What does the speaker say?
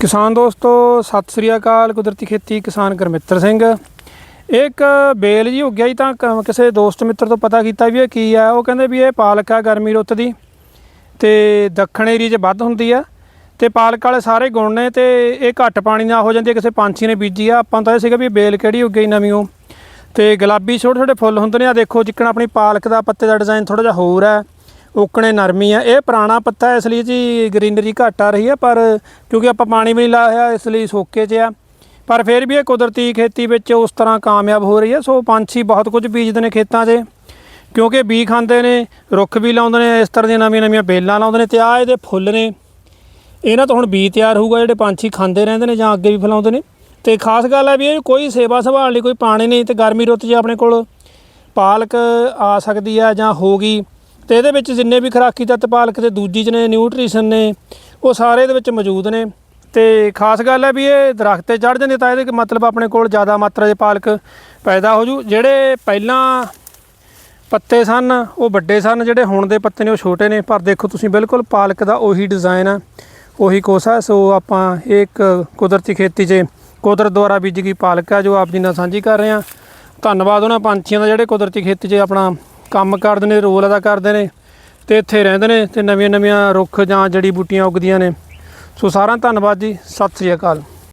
ਕਿਸਾਨ ਦੋਸਤੋ, ਸਤਿ ਸ੍ਰੀ ਅਕਾਲ, ਕੁਦਰਤੀ ਖੇਤੀ, ਕਿਸਾਨ ਗੁਰਮਿੱਤਰ ਸਿੰਘ। ਇਹ ਇੱਕ ਬੇਲ ਜੀ ਉੱਗਿਆ ਜੀ ਤਾਂ ਕ- ਕਿਸੇ ਦੋਸਤ ਮਿੱਤਰ ਤੋਂ ਪਤਾ ਕੀਤਾ ਵੀ ਇਹ ਕੀ ਆ, ਉਹ ਕਹਿੰਦੇ ਵੀ ਇਹ ਪਾਲਕ ਆ ਗਰਮੀ ਰੁੱਤ ਦੀ ਤੇ ਦੱਖਣ ਏਰੀਏ 'ਚ ਵੱਧ ਹੁੰਦੀ ਆ ਤੇ ਪਾਲਕ ਵਾਲੇ ਸਾਰੇ ਗੁਣ ਨੇ ਤੇ ਇਹ ਘੱਟ ਪਾਣੀ ਨਾਲ ਹੋ ਜਾਂਦੀ ਹੈ ਕਿਸੇ ਪੰਛੀ ਨੇ ਬੀਜੀ ਆ। ਆਪਾਂ ਨੂੰ ਤਾਂ ਇਹ ਸੀਗਾ ਵੀ ਇਹ ਬੇਲ ਕਿਹੜੀ ਉੱਗੀ ਨਵੀਂ ਉਹ। ਤੇ ਗੁਲਾਬੀ ਛੋਟੇ ਛੋਟੇ ਫੁੱਲ ਹੁੰਦੇ ਨੇ ਆ ਦੇਖੋ ਜਿੱਕਣ ਆਪਣੀ ਪਾਲਕ ਦਾ ਪੱਤੇ ਦਾ ਡਿਜ਼ਾਈਨ ਥੋੜਾ ਜਿਹਾ ਹੋਰ ਹੈ ਉਕਣੇ ਨਰਮੀ ਆ। ਇਹ ਪੁਰਾਣਾ ਪੱਤਾ ਇਸ ਲਈ ਜੀ ਗ੍ਰੀਨਰੀ ਘੱਟ ਆ ਰਹੀ ਹੈ ਪਰ ਕਿਉਂਕਿ ਆਪਾਂ ਪਾਣੀ ਵੀ ਨਹੀਂ ਲਾਇਆ ਇਸ ਲਈ ਸੋਕੇ 'ਚ ਆ। ਪਰ ਫਿਰ ਵੀ ਇਹ ਕੁਦਰਤੀ ਖੇਤੀ ਵਿੱਚ ਉਸ ਤਰ੍ਹਾਂ ਕਾਮਯਾਬ ਹੋ ਰਹੀ ਹੈ ਸੋ ਪੰਛੀ ਬਹੁਤ ਕੁਝ ਬੀਜਦੇ ਨੇ ਖੇਤਾਂ 'ਚ, ਕਿਉਂਕਿ ਬੀ ਖਾਂਦੇ ਨੇ, ਰੁੱਖ ਵੀ ਲਾਉਂਦੇ ਨੇ, ਇਸ ਤਰ੍ਹਾਂ ਦੀਆਂ ਨਵੀਆਂ ਨਵੀਆਂ ਬੇਲਾਂ ਲਾਉਂਦੇ ਨੇ ਤੇ ਆ ਇਹਦੇ ਫੁੱਲ ਨੇ। ਇਹਨਾਂ ਤੋਂ ਹੁਣ ਬੀ ਤਿਆਰ ਹੋਊਗਾ, ਜਿਹੜੇ ਪੰਛੀ ਖਾਂਦੇ ਰਹਿੰਦੇ ਨੇ ਜਾਂ ਅੱਗੇ ਵੀ ਫਲਾਉਂਦੇ ਨੇ। ਤੇ ਖਾਸ ਗੱਲ ਹੈ ਵੀ ਇਹ ਕੋਈ ਸੇਵਾ ਸੰਭਾਲ ਲਈ ਕੋਈ ਪਾਣੀ ਨਹੀਂ, ਤੇ ਗਰਮੀ ਰੁੱਤ 'ਚ ਆਪਣੇ ਕੋਲ ਪਾਲਕ ਆ ਸਕਦੀ ਆ ਜਾਂ ਹੋਗੀ ਤੇ ਇਹਦੇ ਵਿੱਚ ਜਿੰਨੇ ਵੀ ਖੁਰਾਕੀ ਤੱਤ ਪਾਲਕ ਤੇ ਦੂਜੀ 'ਚ ਨੇ ਨਿਊਟ੍ਰੀਸ਼ਨ ਨੇ, ਉਹ ਸਾਰੇ ਇਹਦੇ ਵਿੱਚ ਮੌਜੂਦ ਨੇ। ਤੇ ਖਾਸ ਗੱਲ ਹੈ ਵੀ ਇਹ ਦਰਖਤ ਤੇ ਚੜ ਜਾਂਦੇ ਤਾਂ ਇਹਦੇ ਮਤਲਬ ਆਪਣੇ ਕੋਲ ਜ਼ਿਆਦਾ ਮਾਤਰਾ 'ਚ ਪਾਲਕ ਪੈਦਾ ਹੋ ਜੂ। ਜਿਹੜੇ ਪਹਿਲਾਂ ਪੱਤੇ ਸਨ, ਉਹ ਵੱਡੇ ਸਨ, ਜਿਹੜੇ ਹੁਣ ਦੇ ਪੱਤੇ ਨੇ ਉਹ ਛੋਟੇ ਨੇ। ਪਰ ਦੇਖੋ ਤੁਸੀਂ ਬਿਲਕੁਲ ਪਾਲਕ ਦਾ ਉਹੀ ਡਿਜ਼ਾਈਨ ਆ, ਉਹੀ ਕੋਸਾ ਸੋ ਆਪਾਂ ਇਹ ਇੱਕ ਕੁਦਰਤੀ ਖੇਤੀ 'ਚ ਕੁਦਰਤ ਦੁਆਰਾ ਬੀਜੀ ਗਈ ਪਾਲਕ ਆ, ਜੋ ਆਪ ਜੀ ਨਾਲ ਸਾਂਝੀ ਕਰ ਰਹੇ ਹਾਂ। ਧੰਨਵਾਦ ਉਹਨਾਂ ਪੰਛੀਆਂ ਦਾ ਜਿਹੜੇ ਕੁਦਰਤੀ ਖੇਤੀ 'ਚ ਆਪਣਾ ਕੰਮ ਕਰਦੇ ਨੇ, ਰੋਲ ਅਦਾ ਕਰਦੇ ਨੇ ਤੇ ਇੱਥੇ ਰਹਿੰਦੇ ਨੇ ਤੇ ਨਵੀਆਂ ਨਵੀਆਂ ਰੁੱਖ ਜਾਂ ਜੜੀ ਬੂਟੀਆਂ ਉੱਗਦੀਆਂ ਨੇ। ਸੋ ਸਾਰਾ ਧੰਨਵਾਦ ਜੀ, ਸਤਿ ਸ੍ਰੀ ਅਕਾਲ।